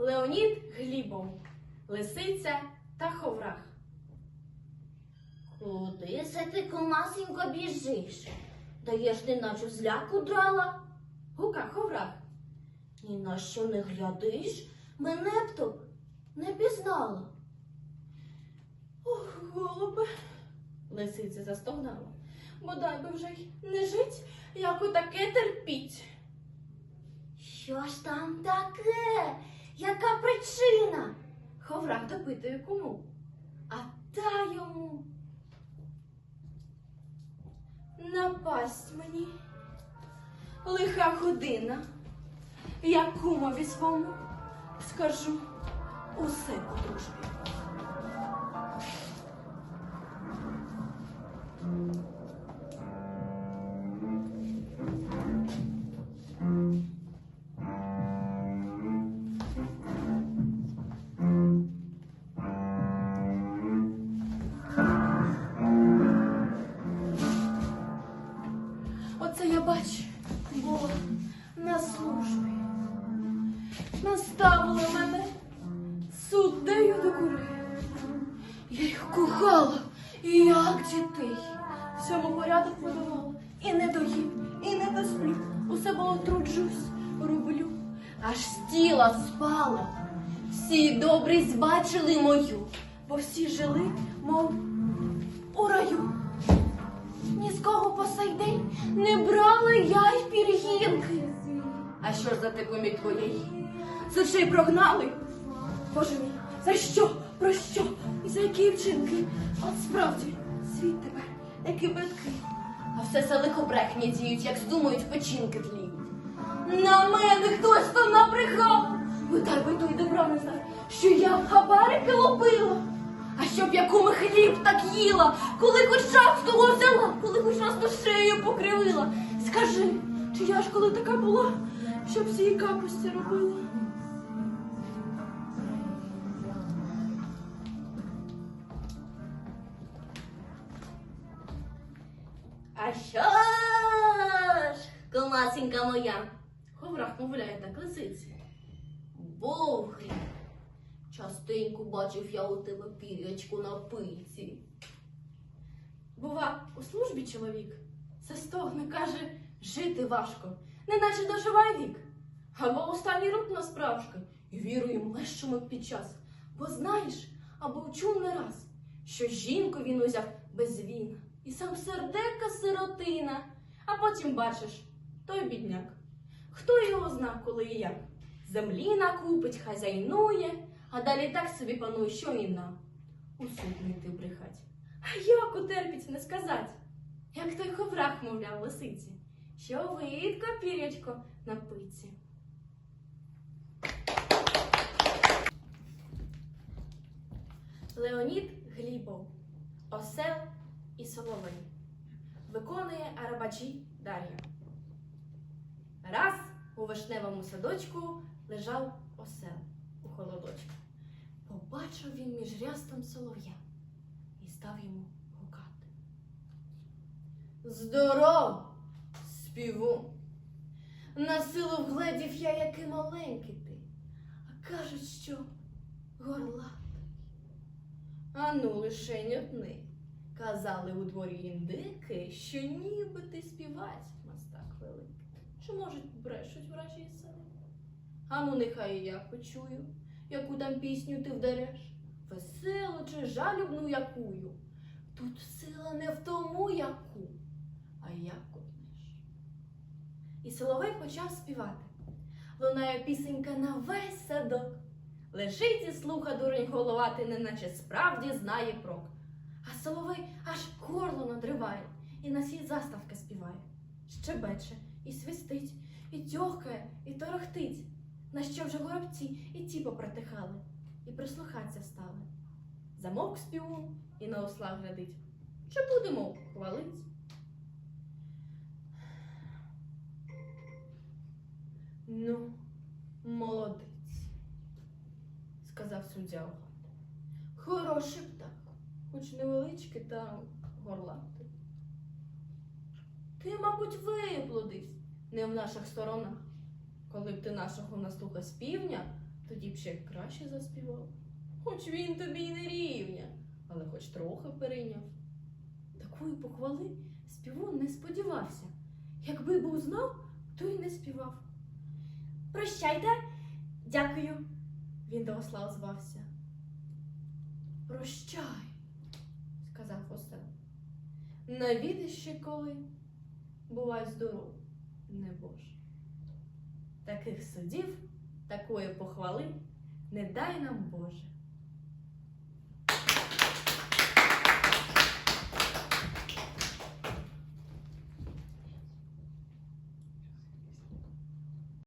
Леонід Глібов, Лисиця та Ховрах. Куди це ти, комасенько, біжиш? Даєш неначе зляку драла? Гука Ховрах. Ні на що не глядиш? Мене б то не пізнала. Ох, голубе, лисиця застогнала. Бодай би вже й не жить, як у таке терпіть. Що ж там таке? Яка причина? Ховрах допитує кому. А та йому. Напасть мені. Лиха година. Я кумові свому скажу усе по дружбі. Наставили мене суддею до кури. Я їх кохала, як дітей. Всьому порядок подавала. І не доїм, і не досплю. Усе було труджусь, роблю. Аж з тіла спала. Всі добрість бачили мою, бо всі жили, мов у раю. Ні з кого по сей день не брала я й пір'їнки. А що ж за те помік твоєї? За ще й прогнали? Боже мій, за що? Про що? І за які вчинки? От справді, світ тепер, які битки. А все це лихо брехні діють, як здумають печінки тліють. На мене хтось там наприхав. Бодай би той добра не знає, що я хабарики лопила. А щоб я куми хліб так їла, коли хоч раз того взяла, коли хоч раз то шею покривила. Скажи, чи я ж коли така була, щоб всі капусті робила? А що ж, комасенька моя? Ховрах мовляє так лисиці. Богрі. Частенько бачив я у тебе пірячку на пиці. Бува, у службі чоловік це стогне, каже, жити важко, неначе доживає вік. Або останній рук на справжки, і вірою млещимо під час. Бо знаєш, або чув не раз, що жінку він узяв без він, і сам сердека сиротина, а потім бачиш, той бідняк. Хто його зна, коли і як? Землі накупить, хазяйнує, а далі так собі панує, що і нам. У суд не йти брехать. А як утерпіть не сказать, як той ховрах, мовляв, лисиці, що видко, пірячко, на пиці. Леонід Глібов, Осел і Соловей. Виконує Арабаджі Дар'я. Раз у вишневому садочку лежав осел у холодочку. Побачив він між рястом солов'я і став йому гукати. Здоров, співу! На силу вгледів я, який маленький ти, а кажуть, що горлатий. Ану, лише нютни. Казали у дворі індики, що ніби ти співаць мастак великий. Чи, може, брешуть вражі сели? Ану, нехай я почую, яку там пісню ти вдареш. Веселу чи жалюбну якую. Тут сила не в тому, яку, а як однеш. І Соловей почав співати. Лунає пісенька на весь садок. Лежить і слуха дурень головати, неначе справді знає прок. А Соловей аж горло надриває і на сій заставки співає. Щебече, і свистить, і тьохкає, і торохтить, на що вже горобці і ті попритихали, і прислухаться стали. Замовк співун і на осла глядить. Чи будемо хвалить? Ну, молодець, сказав суддя. Хороший хоч невеличкий та горлатий. Ти, мабуть, виплодився не в наших сторонах. Коли б ти нашого наслуха з півдня, тоді б ще краще заспівав. Хоч він тобі й не рівня, але хоч трохи перейняв. Такої похвали співун не сподівався. Якби був знав, то й не співав. Прощайте, дякую, він до осла озвався. Прощай, сказав осел. Навідиш ще коли, бувай здоров, небоже. Таких судів, такої похвали не дай нам Боже.